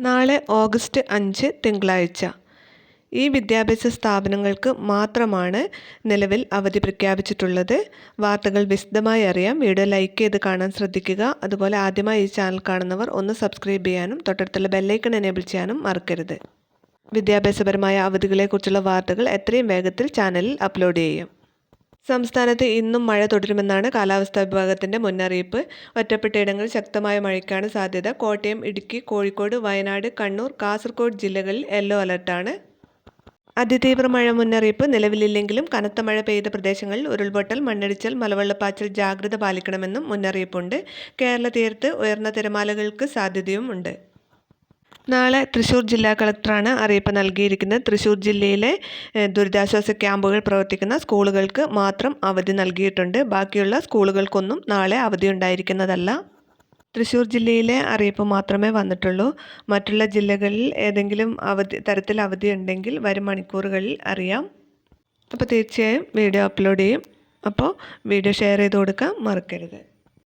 നാളെ ഓഗസ്റ്റ് അഞ്ച് തിങ്കളാഴ്ച. ഈ വിദ്യാഭ്യാസ സ്ഥാപനങ്ങൾക്ക് മാത്രമാണ് നിലവിൽ അവധി പ്രഖ്യാപിച്ചിട്ടുള്ളത്. വാർത്തകൾ വിശദമായി അറിയാം. വീഡിയോ ലൈക്ക് ചെയ്ത് കാണാൻ ശ്രദ്ധിക്കുക. അതുപോലെ ആദ്യമായി ഈ ചാനൽ കാണുന്നവർ ഒന്ന് സബ്സ്ക്രൈബ് ചെയ്യാനും തൊട്ടടുത്തുള്ള ബെല്ലൈക്കൺ എനേബിൾ ചെയ്യാനും മറക്കരുത്. വിദ്യാഭ്യാസപരമായ അവധികളെക്കുറിച്ചുള്ള വാർത്തകൾ എത്രയും വേഗത്തിൽ ചാനലിൽ അപ്ലോഡ് ചെയ്യും. സംസ്ഥാനത്ത് ഇന്നും മഴ തുടരുമെന്നാണ് കാലാവസ്ഥാ വിഭാഗത്തിന്റെ മുന്നറിയിപ്പ്. ഒറ്റപ്പെട്ടയിടങ്ങളിൽ ശക്തമായ മഴയ്ക്കാണ് സാധ്യത. കോട്ടയം ഇടുക്കി കോഴിക്കോട് വയനാട് കണ്ണൂർ കാസർഗോഡ് ജില്ലകളിൽ യെല്ലോ അലർട്ടാണ്. അതിതീവ്ര മഴ മുന്നറിയിപ്പ് നിലവിലില്ലെങ്കിലും കനത്ത മഴ പെയ്ത പ്രദേശങ്ങളിൽ ഉരുൾപൊട്ടൽ മണ്ണിടിച്ചൽ മലവെള്ളപ്പാച്ചിൽ ജാഗ്രത പാലിക്കണമെന്നും മുന്നറിയിപ്പുണ്ട്. കേരള തീരത്ത് ഉയർന്ന തിരമാലകൾക്ക് സാധ്യതയുമുണ്ട്. നാളെ തൃശ്ശൂർ ജില്ലാ കളക്ടറാണ് അറിയിപ്പ് നൽകിയിരിക്കുന്നത്. തൃശ്ശൂർ ജില്ലയിലെ ദുരിതാശ്വാസ ക്യാമ്പുകൾ പ്രവർത്തിക്കുന്ന സ്കൂളുകൾക്ക് മാത്രം അവധി നൽകിയിട്ടുണ്ട്. ബാക്കിയുള്ള സ്കൂളുകൾക്കൊന്നും നാളെ അവധി ഉണ്ടായിരിക്കുന്നതല്ല. തൃശ്ശൂർ ജില്ലയിലെ അറിയിപ്പ് മാത്രമേ വന്നിട്ടുള്ളൂ. മറ്റുള്ള ജില്ലകളിൽ ഏതെങ്കിലും അവധി തരത്തിൽ അവധി ഉണ്ടെങ്കിൽ വരും മണിക്കൂറുകളിൽ അറിയാം. അപ്പോൾ തീർച്ചയായും വീഡിയോ അപ്ലോഡ് ചെയ്യും. അപ്പോൾ വീഡിയോ ഷെയർ ചെയ്ത് കൊടുക്കാൻ മറക്കരുത്.